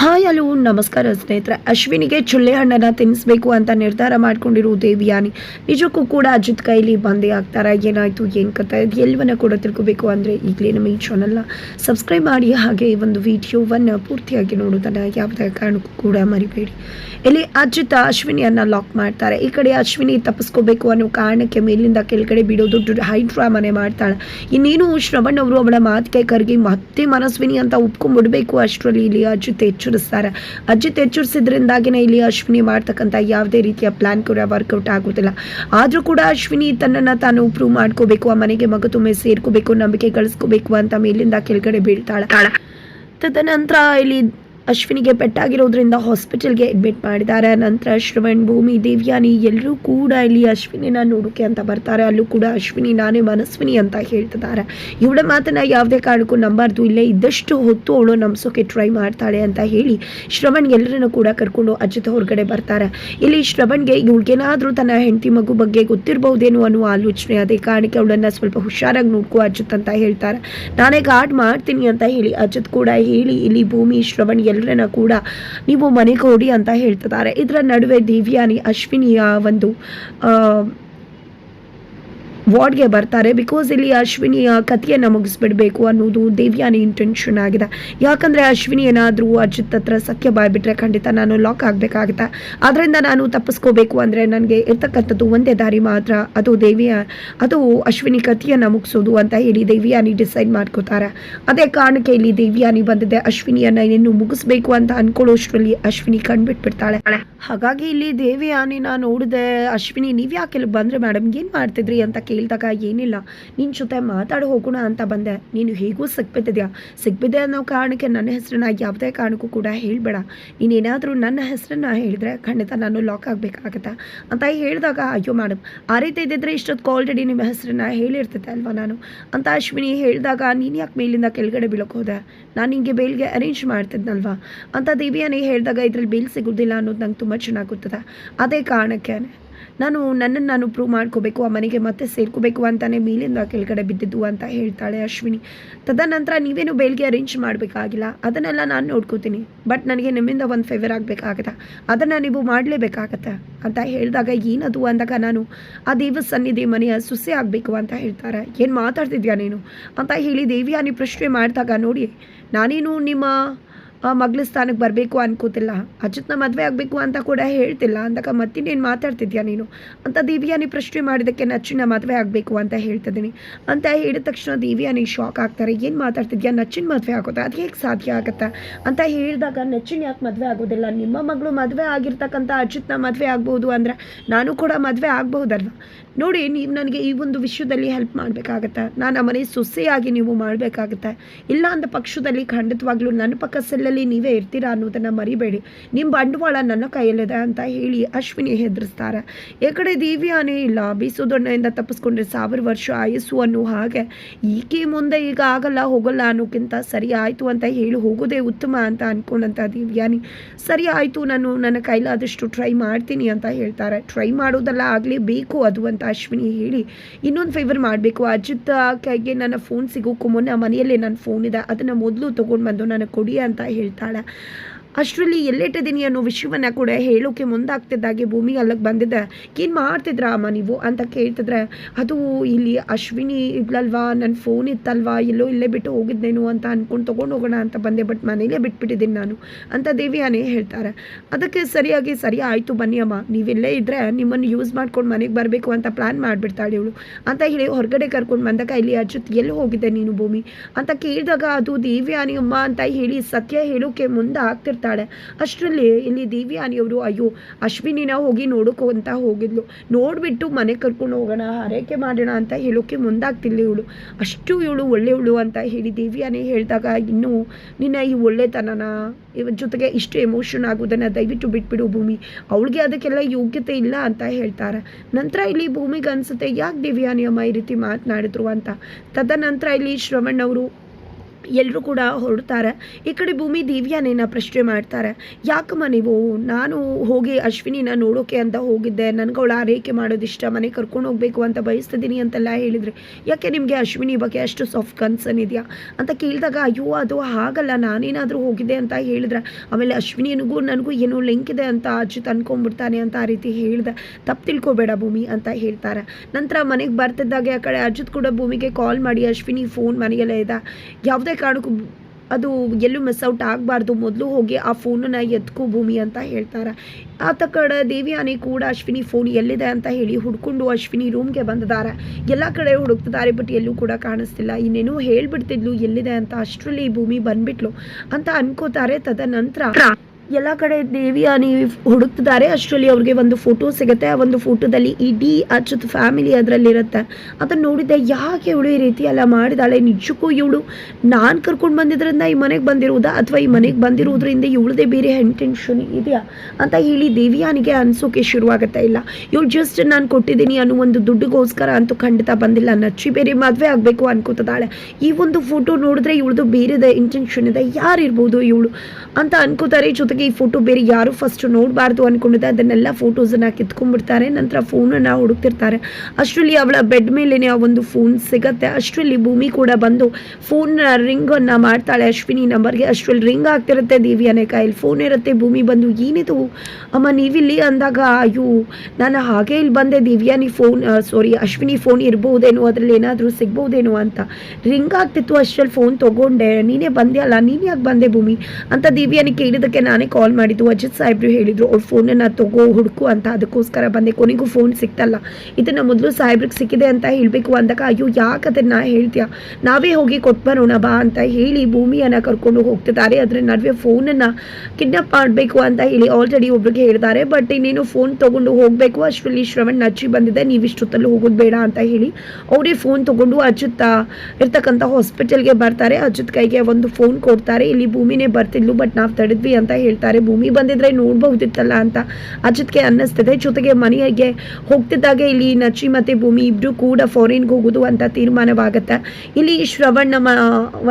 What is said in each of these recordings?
Hi, hello, ನಮಸ್ಕಾರ ಸ್ನೇಹಿತರೆ. ಅಶ್ವಿನಿಗೆ ಚುಳ್ಳೆ ಹಣ್ಣನ್ನು ತಿನ್ನಿಸ್ಬೇಕು ಅಂತ ನಿರ್ಧಾರ ಮಾಡ್ಕೊಂಡಿರೋ ದೇವಿಯಾನಿ. ನಿಜಕ್ಕೂ ಕೂಡ ಅಜಿತ್ ಕೈಲಿ ಬಂದೇ ಆಗ್ತಾರೆ? ಏನಾಯ್ತು? ಏನು ಕಥೆ? ಇದು ಎಲ್ಲವನ್ನ ಕೂಡ ತಿಳ್ಕೊಬೇಕು ಅಂದರೆ ಈಗಲೇ ನಮ್ಮ ಈ ಚಾನಲ್ನ ಸಬ್ಸ್ಕ್ರೈಬ್ ಮಾಡಿ, ಹಾಗೆ ಈ ಒಂದು ವಿಡಿಯೋವನ್ನು ಪೂರ್ತಿಯಾಗಿ ನೋಡೋದನ್ನು ಯಾವುದೇ ಕಾರಣಕ್ಕೂ ಕೂಡ ಮರಿಬೇಡಿ. ಇಲ್ಲಿ ಅಜಿತ್, ಅಶ್ವಿನಿಯನ್ನ ಲಾಕ್ ಮಾಡ್ತಾರೆ. ಈ ಕಡೆ ಅಶ್ವಿನಿ ತಪ್ಪಿಸ್ಕೋಬೇಕು ಅನ್ನೋ ಕಾರಣಕ್ಕೆ ಮೇಲಿಂದ ಕೆಳಗಡೆ ಬಿಡೋ ದೊಡ್ಡ ಹೈ ಡ್ರಾಮನೆ ಮಾಡ್ತಾಳೆ. ಇನ್ನೇನು ಶ್ರವಣ್ ಅವರು ಅವಳ ಮಾತಿಗೆ ಕರ್ಗಿ ಮತ್ತೆ ಮನಸ್ವಿನಿ ಅಂತ ಒಪ್ಕೊಂಡ್ಬಿಡ್ಬೇಕು ಅಷ್ಟರಲ್ಲಿ ಇಲ್ಲಿ ಅಜಿತ್ ಎಚ್ಚರಿಸ್ತಾರೆ ಅಜಿತ್ ಎಚ್ಚರಿಸಿದ್ರಿಂದಾಗಿನೇ ಇಲ್ಲಿ ಅಶ್ವಿನಿ ಮಾಡ್ತಕ್ಕಂಥ ಯಾವುದೇ ರೀತಿಯ ಪ್ಲಾನ್ ಕೂಡ ವರ್ಕೌಟ್ ಆಗೋದಿಲ್ಲ. ಆದರೂ ಕೂಡ ಅಶ್ವಿನಿ ತನ್ನನ್ನು ತಾನು ಪ್ರೂವ್ ಮಾಡ್ಕೋಬೇಕು, ಆ ಮನೆಗೆ ಮಗ ತುಂಬೆ ಸೇರ್ಕೋಬೇಕು, ನಂಬಿಕೆ ಗಳಿಸ್ಕೋಬೇಕು ಅಂತ ಮೇಲಿಂದ ಕೆಳಗಡೆ ಬೀಳ್ತಾಳೆ. ತದನಂತರ ಇಲ್ಲಿ ಅಶ್ವಿನಿಗೆ ಪೆಟ್ಟಾಗಿರೋದ್ರಿಂದ ಹಾಸ್ಪಿಟಲ್ಗೆ ಅಡ್ಮಿಟ್ ಮಾಡಿದ್ದಾರೆ. ನಂತರ ಶ್ರವಣ್, ಭೂಮಿ, ದೇವ್ಯಾನಿ ಎಲ್ಲರೂ ಕೂಡ ಇಲ್ಲಿ ಅಶ್ವಿನಿನ ನೋಡೋಕೆ ಅಂತ ಬರ್ತಾರೆ. ಅಲ್ಲೂ ಕೂಡ ಅಶ್ವಿನಿ ನಾನೇ ಮನಸ್ವಿನಿ ಅಂತ ಹೇಳ್ತಿದ್ದಾರೆ. ಇವಳ ಮಾತನ್ನ ಯಾವುದೇ ಕಾರಣಕ್ಕೂ ನಂಬಾರ್ದು. ಇಲ್ಲೇ ಇದ್ದಷ್ಟು ಹೊತ್ತು ಅವಳು ನಂಬಿಸೋಕೆ ಟ್ರೈ ಮಾಡ್ತಾಳೆ ಅಂತ ಹೇಳಿ ಶ್ರವಣ್ ಎಲ್ಲರನ್ನು ಕೂಡ ಕರ್ಕೊಂಡು ಅಜಿತ್ ಹೊರಗಡೆ ಬರ್ತಾರೆ. ಇಲ್ಲಿ ಶ್ರವಣ್ಗೆ ಇವಳಿಗೇನಾದರೂ ತನ್ನ ಹೆಂಡತಿ ಮಗು ಬಗ್ಗೆ ಗೊತ್ತಿರಬಹುದೇನೋ ಅನ್ನುವ ಆಲೋಚನೆ. ಅದೇ ಕಾರಣಕ್ಕೆ ಅವಳನ್ನ ಸ್ವಲ್ಪ ಹುಷಾರಾಗಿ ನೋಡ್ಕೋ ಅಜಿತ್ ಅಂತ ಹೇಳ್ತಾರೆ. ನಾನೇ ಗಾಡ್ ಮಾಡ್ತೀನಿ ಅಂತ ಹೇಳಿ ಅಜಿತ್ ಕೂಡ ಹೇಳಿ, ಇಲ್ಲಿ ಭೂಮಿ, ಶ್ರವಣ್ ಎಲ್ಲರನ್ನ ಕೂಡ ನೀವು ಮನೆಗೆ ಕೊಡಿ ಅಂತ ಹೇಳ್ತಿದ್ದಾರೆ. ಇದರ ನಡುವೆ ದಿವ್ಯಾನಿ ಅಶ್ವಿನಿಯ ಒಂದು ವಾರ್ಡ್ಗೆ ಬರ್ತಾರೆ. ಬಿಕಾಸ್ ಇಲ್ಲಿ ಅಶ್ವಿನಿಯ ಕಥೆಯನ್ನು ಮುಗಿಸ್ಬಿಡ್ಬೇಕು ಅನ್ನೋದು ದೇವ್ಯಾನಿ ಇಂಟೆನ್ಷನ್ ಆಗಿದೆ. ಯಾಕಂದರೆ ಅಶ್ವಿನಿ ಏನಾದರೂ ಅಜಿತ್ ಹತ್ರ ಸಖ್ಯ ಬಾಯ್ಬಿಟ್ರೆ ಖಂಡಿತ ನಾನು ಲಾಕ್ ಆಗಬೇಕಾಗತ್ತೆ? ಅದರಿಂದ ನಾನು ತಪ್ಪಿಸ್ಕೋಬೇಕು ಅಂದರೆ ನನಗೆ ಇರ್ತಕ್ಕಂಥದ್ದು ಒಂದೇ ದಾರಿ ಮಾತ್ರ. ಅದು ದೇವಿಯ, ಅದು ಅಶ್ವಿನಿ ಕಥೆಯನ್ನು ಮುಗಿಸೋದು ಅಂತ ಹೇಳಿ ದೇವಿಯಾನಿ ಡಿಸೈಡ್ ಮಾಡ್ಕೋತಾರೆ. ಅದೇ ಕಾರಣಕ್ಕೆ ಇಲ್ಲಿ ದೇವಿಯಾನಿ ಬಂದಿದೆ. ಅಶ್ವಿನಿಯನ್ನು ಇನ್ನು ಮುಗಿಸ್ಬೇಕು ಅಂತ ಅನ್ಕೊಳ್ಳೋಷ್ಟರಲ್ಲಿ ಅಶ್ವಿನಿ ಕಂಡುಬಿಟ್ಬಿಡ್ತಾಳೆ ಹಾಗಾಗಿ ಇಲ್ಲಿ ದೇವಿಯಾನಿನ ನೋಡಿದೆ. ಅಶ್ವಿನಿ ನೀವು ಯಾಕೆ ಇಲ್ಲಿ ಬಂದ್ರೆ ಮೇಡಮ್ ಏನು ಮಾಡ್ತಿದ್ರಿ ಅಂತ ಕೇಳಿದಾಗ ಏನಿಲ್ಲ ನಿನ್ನ ಜೊತೆ ಮಾತಾಡಿ ಹೋಗೋಣ ಅಂತ ಬಂದೆ. ನೀನು ಹೇಗೂ ಸಿಕ್ಬಿದ್ದಿದ್ಯಾ ಸಿಕ್ಬಿದ್ದೆ ಅನ್ನೋ ಕಾರಣಕ್ಕೆ ನನ್ನ ಹೆಸರನ್ನ ಯಾವುದೇ ಕಾರಣಕ್ಕೂ ಕೂಡ ಹೇಳಬೇಡ. ನೀನೇನಾದರೂ ನನ್ನ ಹೆಸರನ್ನ ಹೇಳಿದ್ರೆ ಖಂಡಿತ ನಾನು ಲಾಕ್ ಆಗಬೇಕಾಗತ್ತೆ? ಅಂತ ಹೇಳಿದಾಗ, ಅಯ್ಯೋ ಮೇಡಮ್ ಆ ರೀತಿ ಇದ್ದಿದ್ರೆ ಇಷ್ಟೊತ್ತು ಆಲ್ರೆಡಿ ನಿಮ್ಮ ಹೆಸರನ್ನ ಹೇಳಿರ್ತಿದ್ದೆ ಅಲ್ವಾ ನಾನು? ಅಂತ ಅಶ್ವಿನಿ ಹೇಳಿದಾಗ, ನೀನು ಯಾಕೆ ಮೇಲಿಂದ ಕೆಳಗಡೆ ಬೀಳಕ್ಕೆ ಹೋದೆ? ನಾನು ನಿಮಗೆ ಬೇಲ್ಗೆ ಅರೇಂಜ್ ಮಾಡ್ತಿದ್ನಲ್ವಾ? ಅಂತ ದಿವ್ಯಾನೇ ಹೇಳಿದಾಗ, ಇದ್ರಲ್ಲಿ ಬೇಲ್ ಸಿಗೋದಿಲ್ಲ ಅನ್ನೋದು ನಂಗೆ ತುಂಬ ಚೆನ್ನಾಗಿ ಗೊತ್ತದೆ. ಅದೇ ಕಾರಣಕ್ಕೆ ನಾನು ನನ್ನನ್ನು ನಾನು ಪ್ರೂವ್ ಮಾಡ್ಕೋಬೇಕು, ಆ ಮನೆಗೆ ಮತ್ತೆ ಸೇರ್ಕೋಬೇಕು ಅಂತಾನೆ ಮೇಲಿಂದ ಕೆಳಗಡೆ ಬಿದ್ದಿದ್ದು ಅಂತ ಹೇಳ್ತಾಳೆ ಅಶ್ವಿನಿ. ತದನಂತರ ನೀವೇನು ಬೇಲ್ಗೆ ಅರೇಂಜ್ ಮಾಡಬೇಕಾಗಿಲ್ಲ. ಅದನ್ನೆಲ್ಲ ನಾನು ನೋಡ್ಕೋತೀನಿ. ಬಟ್ ನನಗೆ ನಿಮ್ಮಿಂದ ಒಂದು ಫೇವರ್ ಆಗಬೇಕಾಗತ್ತೆ? ಅದನ್ನು ನೀವು ಮಾಡಲೇಬೇಕಾಗತ್ತೆ? ಅಂತ ಹೇಳಿದಾಗ ಏನದು ಅಂದಾಗ ನಾನು, ಆ ದೇವ ಸನ್ನಿಧಿ ಮನೆಯ ಸುಸೆ ಆಗಬೇಕು ಅಂತ ಹೇಳ್ತಾರೆ? ಏನು ಮಾತಾಡ್ತಿದ್ಯಾ ನೀನು? ಅಂತ ಹೇಳಿ ದೇವಿಯಾನಿ ಪ್ರಶ್ನೆ ಮಾಡಿದಾಗ ನೋಡಿ ನಾನೇನು ನಿಮ್ಮ ಮಗಳ ಸ್ಥಾನಕ್ಕೆ ಬರಬೇಕು ಅನ್ಕೋತಿಲ್ಲ. ಅಚ್ಯುತ್ನ ಮದುವೆ ಆಗಬೇಕು ಅಂತ ಕೂಡ ಹೇಳ್ತಿಲ್ಲ. ಅಂದಾಗ ಮತ್ತಿನ್ನೇನು ಮಾತಾಡ್ತಿದ್ಯಾ ನೀನು? ಅಂತ ದಿವ್ಯಾನಿ ಪ್ರಶ್ನೆ ಮಾಡಿದ್ದಕ್ಕೆ ನಚ್ಚಿನ ಮದುವೆ ಆಗಬೇಕು ಅಂತ ಹೇಳ್ತಿದ್ದೀನಿ. ಅಂತ ಹೇಳಿದ ತಕ್ಷಣ ದಿವ್ಯಾನಿ ಶಾಕ್ ಆಗ್ತಾರೆ. ಏನು ಮಾತಾಡ್ತಿದ್ಯಾ? ನಚ್ಚಿನ ಮದುವೆ ಆಗೋದು? ಅದು ಹೇಗೆ ಸಾಧ್ಯ ಆಗುತ್ತೆ? ಅಂತ ಹೇಳಿದಾಗ ನಚ್ಚಿನ ಯಾಕೆ ಮದುವೆ ಆಗೋದಿಲ್ಲ? ನಿಮ್ಮ ಮಗಳು ಮದುವೆ ಆಗಿರ್ತಕ್ಕಂಥ ಅಚ್ಯುತ್ನ ಮದುವೆ ಆಗ್ಬೋದು ಅಂದರೆ ನಾನು ಕೂಡ ಮದುವೆ ಆಗ್ಬಹುದಲ್ವ? ನೋಡಿ, ನೀವು ನನಗೆ ಈ ಒಂದು ವಿಷಯದಲ್ಲಿ ಹೆಲ್ಪ್ ಮಾಡಬೇಕಾಗತ್ತೆ? ನಾನು ಮನೆ ಸೊಸೆಯಾಗಿ ನೀವು ಮಾಡಬೇಕಾಗತ್ತೆ? ಇಲ್ಲ ಅಂದ ಪಕ್ಷದಲ್ಲಿ ಖಂಡಿತವಾಗ್ಲೂ ನನ್ನ ಪಕ್ಕ ಸೆಲ್ಲಲ್ಲಿ ನೀವೇ ಇರ್ತೀರಾ ಅನ್ನೋದನ್ನು ಮರಿಬೇಡಿ. ನಿಮ್ಮ ಬಂಡವಾಳ ನನ್ನ ಕೈಯಲ್ಲಿದೆ ಅಂತ ಹೇಳಿ ಅಶ್ವಿನಿ ಹೆದರಿಸ್ತಾರೆ. ಈ ಕಡೆ ದಿವ್ಯಾನೇ ಇಲ್ಲ ಬೀಸೋದೊಣ್ಣೆಯಿಂದ ತಪ್ಪಿಸ್ಕೊಂಡ್ರೆ ಸಾವಿರ ವರ್ಷ ಆಯಸ್ಸು ಅನ್ನೋ ಹಾಗೆ. ಈಕೆ ಮುಂದೆ ಈಗ ಆಗಲ್ಲ, ಹೋಗಲ್ಲ ಅನ್ನೋಕ್ಕಿಂತ ಸರಿ ಆಯಿತು ಅಂತ ಹೇಳಿ ಹೋಗೋದೇ ಉತ್ತಮ ಅಂತ ಅಂದ್ಕೊಂಡಂಥ ದಿವ್ಯಾನಿ. ಸರಿ ಆಯಿತು, ನಾನು ನನ್ನ ಕೈಲಾದಷ್ಟು ಟ್ರೈ ಮಾಡ್ತೀನಿ ಅಂತ ಹೇಳ್ತಾರೆ. ಟ್ರೈ ಮಾಡೋದೆಲ್ಲ ಆಗಲೇಬೇಕು ಅದು ಅಂತ ಅಶ್ವಿನಿ ಹೇಳಿ, ಇನ್ನೊಂದು ಫೇವರ್ ಮಾಡಬೇಕು. ಅಜಿತ್ ಕೈಗೆ ನನ್ನ ಫೋನ್ ಸಿಗೋಕ್ಕೂ ಮೊನ್ನೆ ಮನೆಯಲ್ಲೇ ನನ್ನ ಫೋನ್ ಇದೆ. ಅದನ್ನು ಮೊದಲು ತೊಗೊಂಡು ಬಂದು ನನಗೆ ಕೊಡಿ ಅಂತ ಹೇಳ್ತಾಳೆ. ಅಷ್ಟರಲ್ಲಿ ಎಲ್ಲಿಟ್ಟಿದ್ದೀನಿ ಅನ್ನೋ ವಿಷಯವನ್ನು ಕೂಡ ಹೇಳೋಕೆ ಮುಂದಾಗ್ತಿದ್ದಾಗೆ ಭೂಮಿ ಅಲ್ಲಿಗೆ ಬಂದಿದ್ದೆ ಏನು ಮಾಡ್ತಿದ್ರ ಅಮ್ಮ ನೀವು ಅಂತ ಕೇಳ್ತಿದ್ರೆ, ಅದು ಇಲ್ಲಿ ಅಶ್ವಿನಿ ಇದ್ಲಲ್ವಾ ನನ್ನ ಫೋನ್ ಇತ್ತಲ್ವಾ, ಎಲ್ಲೋ ಇಲ್ಲೇ ಬಿಟ್ಟು ಹೋಗಿದ್ದೇನು ಅಂತ ಅಂದ್ಕೊಂಡು ತೊಗೊಂಡು ಹೋಗೋಣ ಅಂತ ಬಂದೆ ಬಟ್ ಮನೇಲೇ ಬಿಟ್ಬಿಟ್ಟಿದ್ದೀನಿ ನಾನು ಅಂತ ದೇವಿಯಾನೇ ಹೇಳ್ತಾರೆ. ಅದಕ್ಕೆ ಸರಿಯಾಗಿ ಸರಿ ಆಯಿತು ಬನ್ನಿ ಅಮ್ಮ ನೀವಿಲ್ಲೇ ಇದ್ದರೆ ನಿಮ್ಮನ್ನು ಯೂಸ್ ಮಾಡ್ಕೊಂಡು ಮನೆಗೆ ಬರಬೇಕು ಅಂತ ಪ್ಲ್ಯಾನ್ ಮಾಡಿಬಿಡ್ತಾಳೆ ಇವಳು ಅಂತ ಹೇಳಿ ಹೊರಗಡೆ ಕರ್ಕೊಂಡು ಬಂದಾಗ ಇಲ್ಲಿ ಅಜಿತ್ ಎಲ್ಲಿ ಹೋಗಿದ್ದೆ ನೀನು ಭೂಮಿ? ಅಂತ ಕೇಳಿದಾಗ ಅದು ದೇವಿಯಾನಿ ಅಮ್ಮ ಅಂತ ಹೇಳಿ ಸತ್ಯ ಹೇಳೋಕೆ ಮುಂದೆ ಅಷ್ಟರಲ್ಲಿ ಇಲ್ಲಿ ದೇವಿಯಾನಿಯವರು, ಅಯ್ಯೋ, ಅಶ್ವಿನಿನ ಹೋಗಿ ನೋಡೋಕೆ ಅಂತ ಹೋಗಿದ್ಲು. ನೋಡಿಬಿಟ್ಟು ಮನೆ ಕರ್ಕೊಂಡು ಹೋಗೋಣ ಹರಕೆ ಮಾಡೋಣ ಅಂತ ಹೇಳೋಕೆ ಮುಂದಾಗ್ತಿಲ್ಲ ಇವಳು. ಅಷ್ಟು ಇವಳು ಒಳ್ಳೆಯವಳು ಅಂತ ಹೇಳಿ ದೇವಿಯಾನಿ ಹೇಳಿದಾಗ, ಇನ್ನೂ ನಿನ್ನ ಈ ಒಳ್ಳೆತನನ ಜೊತೆಗೆ ಇಷ್ಟು ಎಮೋಷನ್ ಆಗೋದನ್ನು ದಯವಿಟ್ಟು ಬಿಟ್ಬಿಡು ಭೂಮಿ. ಅವಳಿಗೆ ಅದಕ್ಕೆಲ್ಲ ಯೋಗ್ಯತೆ ಇಲ್ಲ ಅಂತ ಹೇಳ್ತಾರೆ. ನಂತರ ಇಲ್ಲಿ ಭೂಮಿಗೆ ಅನಿಸುತ್ತೆ, ಯಾಕೆ ದೇವಿಯಾನಿ ಅಮ್ಮ ಈ ರೀತಿ ಮಾತನಾಡಿದ್ರು ಅಂತ. ತದನಂತರ ಇಲ್ಲಿ ಶ್ರವಣ್ ಅವರು ಎಲ್ಲರೂ ಕೂಡ ಹೊರಡ್ತಾರೆ. ಈ ಕಡೆ ಭೂಮಿ ದಿವ್ಯಾನೇನ ಪ್ರಶ್ನೆ ಮಾಡ್ತಾರೆ. ಯಾಕಮ್ಮ ನೀವು? ನಾನು ಹೋಗಿ ಅಶ್ವಿನಿನ ನೋಡೋಕೆ ಅಂತ ಹೋಗಿದ್ದೆ. ನನಗೆ ಅವಳು ಆರೈಕೆ ಮಾಡೋದಿಷ್ಟ. ಮನೆ ಕರ್ಕೊಂಡು ಹೋಗಬೇಕು ಅಂತ ಬಯಸ್ತಿದ್ದೀನಿ ಅಂತೆಲ್ಲ ಹೇಳಿದ್ರಿ. ಯಾಕೆ ನಿಮಗೆ ಅಶ್ವಿನಿ ಬಗ್ಗೆ ಅಷ್ಟು ಸಾಫ್ಟ್ ಕನ್ಸರ್ನ್ ಇದೆಯಾ? ಅಂತ ಕೇಳಿದಾಗ, ಅಯ್ಯೋ, ಅದು ಹಾಗಲ್ಲ. ನಾನೇನಾದರೂ ಹೋಗಿದ್ದೆ ಅಂತ ಹೇಳಿದ್ರೆ. ಆಮೇಲೆ ಅಶ್ವಿನಿನಿಗೂ ನನಗೂ ಏನೋ ಲಿಂಕ್ ಇದೆ ಅಂತ ಅಜಿತ್ ಅನ್ಕೊಂಡ್ಬಿಡ್ತಾನೆ ಅಂತ ಆ ರೀತಿ ಹೇಳಿದೆ. ತಪ್ಪು ತಿಳ್ಕೊಬೇಡ ಭೂಮಿ ಅಂತ ಹೇಳ್ತಾರೆ. ನಂತರ ಮನೆಗೆ ಬರ್ತಿದ್ದಾಗೆ ಆ ಕಡೆ ಅಜಿತ್ ಕೂಡ ಭೂಮಿಗೆ ಕಾಲ್ ಮಾಡಿ, ಅಶ್ವಿನಿ ಫೋನ್ ಮನೆಯಲ್ಲೇ ಇದೆ. ಯಾವುದೇ ಕಾರಣಕ್ಕೂ ಅದು ಎಲ್ಲೂ ಮಿಸ್ ಔಟ್ ಆಗಬಾರ್ದು. ಮೊದಲು ಹೋಗಿ ಆ ಫೋನನ್ನ ಎತ್ಕೋ ಭೂಮಿ ಅಂತ ಹೇಳ್ತಾರೆ. ಆತ ಕಡೆ ದೇವಿಯಾನಿ ಕೂಡ ಅಶ್ವಿನಿ ಫೋನ್ ಎಲ್ಲಿದೆ ಅಂತ ಹೇಳಿ ಹುಡ್ಕೊಂಡು ಅಶ್ವಿನಿ ರೂಮ್ಗೆ ಬಂದಿದ್ದಾರೆ ಎಲ್ಲ ಕಡೆ ಹುಡುಕ್ತಿದ್ದಾರೆ ಬಟ್ ಎಲ್ಲೂ ಕೂಡ ಕಾಣಿಸ್ತಿಲ್ಲ. ಇನ್ನೇನೋ ಹೇಳ್ಬಿಡ್ತಿದ್ಲು, ಎಲ್ಲಿದೆ ಅಂತ ಅಷ್ಟರಲ್ಲಿ ಭೂಮಿ ಬಂದ್ಬಿಟ್ಲು ಅಂತ ಅನ್ಕೋತಾರೆ. ತದನಂತರ ಎಲ್ಲ ಕಡೆ ದೇವಿಯಾನಿ ಹುಡುಕ್ತಿದ್ದಾರೆ. ಅಷ್ಟರಲ್ಲಿ ಅವ್ರಿಗೆ ಒಂದು ಫೋಟೋ ಸಿಗುತ್ತೆ. ಆ ಒಂದು ಫೋಟೋದಲ್ಲಿ ಇಡೀ ಅಚ್ಚುತ್ ಫ್ಯಾಮಿಲಿ ಅದರಲ್ಲಿರುತ್ತೆ. ಅದನ್ನು ನೋಡಿದ್ದೆ ಯಾಕೆ ಇವಳು ಈ ರೀತಿ ಎಲ್ಲ ಮಾಡಿದಾಳೆ? ನಿಜಕ್ಕೂ ಇವಳು ನಾನು ಕರ್ಕೊಂಡು ಬಂದಿದ್ದರಿಂದ ಈ ಮನೆಗೆ ಬಂದಿರುವುದಾ ಅಥವಾ ಈ ಮನೆಗೆ ಬಂದಿರೋದ್ರಿಂದ ಇವಳದೇ ಬೇರೆ ಇಂಟೆನ್ಷನ್ ಇದೆಯಾ? ಅಂತ ಹೇಳಿ ದೇವಿಯಾನಿಗೆ ಅನ್ಸೋಕೆ ಶುರುವಾಗುತ್ತೆ ಇಲ್ಲ. ಇವಳು ಜಸ್ಟ್ ನಾನು ಕೊಟ್ಟಿದ್ದೀನಿ ಅನ್ನೋ ಒಂದು ದುಡ್ಡುಗೋಸ್ಕರ ಅಂತೂ ಖಂಡಿತ ಬಂದಿಲ್ಲ. ನಚ್ಚಿ ಬೇರೆ ಮದುವೆ ಆಗಬೇಕು ಅನ್ಕೋತದಾಳೆ ಈ ಒಂದು ಫೋಟೋ ನೋಡಿದ್ರೆ ಇವಳದು ಬೇರೆದ ಇಂಟೆನ್ಷನ್ ಇದೆ. ಯಾರಿರ್ಬೋದು ಇವಳು ಅಂತ ಅನ್ಕೋತಾರೆ. ಜೊತೆಗೆ ಈ ಫೋಟೋ ಬೇರೆ ಯಾರು ಫಸ್ಟ್ ನೋಡಬಾರ್ದು ಅನ್ಕೊಂಡಿದ್ದೆ, ಅದನ್ನೆಲ್ಲ ಫೋಟೋಸನ್ನು ಕಿತ್ಕೊಂಡ್ಬಿಡ್ತಾರೆ, ನಂತರ ಫೋನನ್ನು ಹುಡುಕ್ತಿರ್ತಾರೆ. ಅಷ್ಟರಲ್ಲಿ ಅವಳ ಬೆಡ್ ಮೇಲೇನೆ ಆ ಒಂದು ಫೋನ್ ಸಿಗತ್ತೆ. ಅಷ್ಟರಲ್ಲಿ ಭೂಮಿ ಕೂಡ ಬಂದು ಫೋನ್ ರಿಂಗನ್ನು ಮಾಡ್ತಾಳೆ ಅಶ್ವಿನಿ ನಂಬರ್ಗೆ ಅಷ್ಟರಲ್ಲಿ ರಿಂಗ್ ಆಗ್ತಿರುತ್ತೆ ಅನೇಕ ಕೈಯಲ್ಲಿ ಫೋನ್ ಇರುತ್ತೆ, ಭೂಮಿ ಬಂದು ಏನಿದು? ಅಮ್ಮ ನೀವಿಲ್ಲಿ? ಅಂದಾಗ, ಅಯ್ಯೋ, ನಾನು ಹಾಗೆ ಇಲ್ಲಿ ಬಂದೆ Divyani phone sorry Ashwini phone ಇರ್ಬೋದೇನೋ, ಅದರಲ್ಲಿ ಏನಾದರೂ ಸಿಗ್ಬೋದೇನೋ ಅಂತ. ರಿಂಗ್ ಆಗ್ತಿತ್ತು ಅಷ್ಟರಲ್ಲಿ ಫೋನ್ ತೊಗೊಂಡೆ. ನೀನೇ ಬಂದೆ ಅಲ್ಲ ನೀನು ಯಾಕೆ ಬಂದೆ ಭೂಮಿ? ಅಂತ ದಿವ್ಯಾನಿ ಕೇಳಿದ್ದಕ್ಕೆ ನಾನೇ ಕಾಲ್ ಮಾಡಿದ್ದು, ಅಜಿತ್ ಸಾಹೇಬ್ರು ಹೇಳಿದರು, ಅವ್ರ ಫೋನನ್ನು ತಗೋ, ಹುಡುಕು ಅಂತ. ಅದಕ್ಕೋಸ್ಕರ ಬಂದೆ. ಕೊನೆಗೂ ಫೋನ್ ಸಿಕ್ತಲ್ಲ. ಇದನ್ನು ಮೊದಲು ಸಾಹೇಬ್ರಿಗೆ ಸಿಕ್ಕಿದೆ ಅಂತ ಹೇಳಬೇಕು ಅಂದಾಗ, ಅಯ್ಯೋ, ಯಾಕೆ ಅದನ್ನು ಹೇಳ್ತೀಯ? ನಾವೇ ಹೋಗಿ ಕೊಟ್ಟು ಬರೋಣ ಬಾ ಅಂತ ಹೇಳಿ ಭೂಮಿಯನ್ನು ಕರ್ಕೊಂಡು ಹೋಗ್ತಿದ್ದಾರೆ. ಅದರ ನಡುವೆ ಫೋನನ್ನು ಕಿಡ್ನಾಪ್ ಮಾಡಬೇಕು ಅಂತ ಹೇಳಿ ಆಲ್ರೆಡಿ ಒಬ್ರಿಗೆ ಹೇಳಿದ್ದಾರೆ ಬಟ್ ಇನ್ನೇನು ಫೋನ್ ತೊಗೊಂಡು ಹೋಗಬೇಕು? ಅಷ್ಟರಲ್ಲಿ ಶ್ರವಣ್ ಅಜ್ಜಿ ಬಂದಿದೆ. ನೀವು ಇಷ್ಟೊತ್ತಲ್ಲಿ ಹೋಗೋದು ಬೇಡ ಅಂತ ಹೇಳಿ ಅವರೇ ಫೋನ್ ತೊಗೊಂಡು ಅಜಿತ್ ಇರ್ತಕ್ಕಂಥ ಹಾಸ್ಪಿಟಲ್ಗೆ ಬರ್ತಾರೆ. ಅಜಿತ್ ಕೈಗೆ ಒಂದು ಫೋನ್ ಕೊಡ್ತಾರೆ. ಇಲ್ಲಿ ಭೂಮಿನೇ ಬರ್ತಿದ್ಲು ಬಟ್ ನಾವು ತಡೆದ್ವಿ ಅಂತ ಹೇಳ್ತಾರೆ, ಭೂಮಿ ಬಂದಿದ್ರೆ ನೋಡಬಹುದಿತ್ತಲ್ಲ ಅಂತ ಅಜಿತ್ಗೆ ಅನ್ನಿಸ್ತಿದೆ. ಜೊತೆಗೆ ಮನೆಗೆ ಹೋಗ್ತಿದ್ದಾಗ ಇಲ್ಲಿ ನಚಿ ಮತ್ತೆ ಭೂಮಿ ಇಬ್ರು ಕೂಡ ಫಾರಿನ್ಗೆ ಹೋಗುದು ಅಂತ ತೀರ್ಮಾನವಾಗುತ್ತೆ. ಇಲ್ಲಿ ಶ್ರವಣ್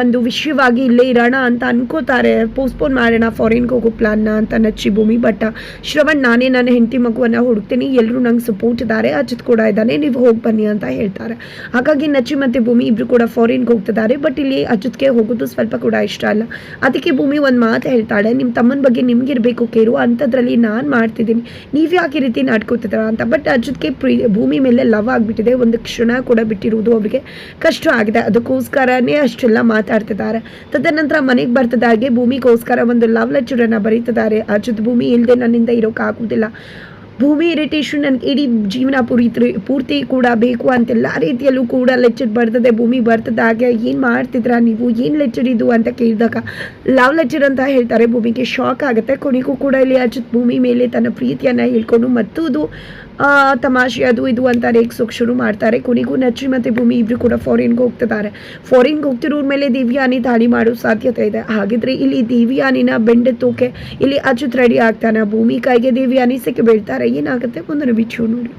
ಒಂದು ವಿಷಯವಾಗಿ ಇಲ್ಲೇ ಇರೋಣ ಅಂತ ಅನ್ಕೋತಾರೆ. ಪೋಸ್ಟ್ಪೋನ್ ಮಾಡೋಣ ಫಾರಿನ್ಗೆ ಹೋಗೋ ಪ್ಲಾನ್ನ ಅಂತ ನಚ್ಚಿ ಭೂಮಿ. ಬಟ್ ಶ್ರವಣ್, ನಾನೇ ನನ್ನ ಹೆಂಡತಿ ಮಗುವನ್ನು ಹುಡುಕ್ತೀನಿ. ಎಲ್ಲರೂ ನಂಗೆ ಸಪೋರ್ಟ್ ಇದ್ದಾರೆ ಅಜಿತ್ ಕೂಡ ಇದ್ದಾನೆ. ನೀವು ಹೋಗಿ ಬನ್ನಿ ಅಂತ ಹೇಳ್ತಾರೆ. ಹಾಗಾಗಿ ನಚ್ಚಿ ಮತ್ತು ಭೂಮಿ ಇಬ್ರು ಕೂಡ ಫಾರಿನ್ಗೆ ಹೋಗ್ತಿದ್ದಾರೆ. ಬಟ್ ಇಲ್ಲಿ ಅಜಿತ್ಗೆ ಹೋಗೋದು ಸ್ವಲ್ಪ ಕೂಡ ಇಷ್ಟ ಅಲ್ಲ. ಅದಕ್ಕೆ ಭೂಮಿ ಒಂದು ಮಾತು ಹೇಳ್ತಾಳೆ. ನಿಮ್ಮ ತಮ್ಮನ ಬಗ್ಗೆ ನಿಮ್ಗಿರ್ಬೇಕು ಕೇರು ಅಂಥದ್ರಲ್ಲಿ ನಾನು ಮಾಡ್ತಿದ್ದೀನಿ. ನೀವು ಯಾಕೆ ರೀತಿ ನಾಡ್ಕೋತಿದ್ದೀರ ಅಂತ. ಬಟ್ ಅಜಿತ್ಗೆ ಪ್ರೀ, ಭೂಮಿ ಮೇಲೆ ಲವ್ ಆಗಿಬಿಟ್ಟಿದೆ. ಒಂದು ಕ್ಷಣ ಕೂಡ ಬಿಟ್ಟಿರುವುದು ಅವರಿಗೆ ಕಷ್ಟ ಆಗಿದೆ. ಅದಕ್ಕೋಸ್ಕರನೇ ಅಷ್ಟೆಲ್ಲ ಮಾತಾಡ್ತಿದ್ದಾರೆ. ತದನಂತರ ಮನೆಗೆ ಬರ್ತದಾಗೆ ಭೂಮಿಗೋಸ್ಕರ ಒಂದು ಲವ್ ಲೆಟರನ್ನು ಬರೀತಿದ್ದಾರೆ. ಅಜಿತ್ ಭೂಮಿ ಇಲ್ಲದೆ ನನ್ನಿಂದ ಇರೋಕ್ಕಾಗೋದಿಲ್ಲ ಭೂಮಿ ಇರಿಟೇಷನ್ ನನಗೆ ಇಡೀ ಜೀವನ ಪೂರಿತ್ರಿ ಪೂರ್ತಿ ಕೂಡ ಬೇಕು ಅಂತೆಲ್ಲ ರೀತಿಯಲ್ಲೂ ಕೂಡ ಲೆಚ್ಚರ್ ಬರ್ತದೆ ಭೂಮಿ ಬರ್ತದೆ. ಹಾಗೆ ಏನು ಮಾಡ್ತಿದ್ರಾ ನೀವು? ಏನು ಲೆಚ್ಚರ್ ಇದು ಅಂತ ಕೇಳಿದಾಗ ಲವ್ ಲೆಚ್ಚರ್ ಅಂತ ಹೇಳ್ತಾರೆ. ಭೂಮಿಗೆ ಶಾಕ್ ಆಗುತ್ತೆ. ಕೊನೆಗೂ ಕೂಡ ಇಲ್ಲಿ ಅಜಿತ್ ಭೂಮಿ ಮೇಲೆ ತನ್ನ ಪ್ರೀತಿಯನ್ನು ಹೇಳ್ಕೊಂಡು ಮತ್ತು ಆ, ತಮಾಷೆ, ಅದು ಇದು ಅಂತ ರೇಗ್ಸೋಕೆ ಶುರು ಮಾಡ್ತಾರೆ. ಕೊನೆಗೂ ನಚ್ಚಿ ಮತ್ತೆ ಭೂಮಿ ಇಬ್ರು ಕೂಡ ಫಾರಿನ್ಗೆ ಹೋಗ್ತಿದ್ದಾರೆ. ಫಾರಿನ್ಗೆ ಹೋಗ್ತಿರೋರ್ ಮೇಲೆ ದಿವ್ಯಾನಿ ದಾಳಿ ಮಾಡೋ ಸಾಧ್ಯತೆ ಇದೆ. ಹಾಗಿದ್ರೆ ಇಲ್ಲಿ ದಿವ್ಯಾನಿನ ಬೆಂಡೆ ಬೆಂಡೆತ್ತೋಕೆ ಇಲ್ಲಿ ಅಚ್ಚುತ್ ರೆಡಿ ಆಗ್ತಾನೆ. ಭೂಮಿ ಕೈಗೆ ದಿವ್ಯಾನಿ ಸಿಕ್ಕಿ ಬೀಳ್ತಾರೆ ಏನಾಗುತ್ತೆ? ಮುಂದಿನ ಬಿಚ್ಚು ನೋಡಿ.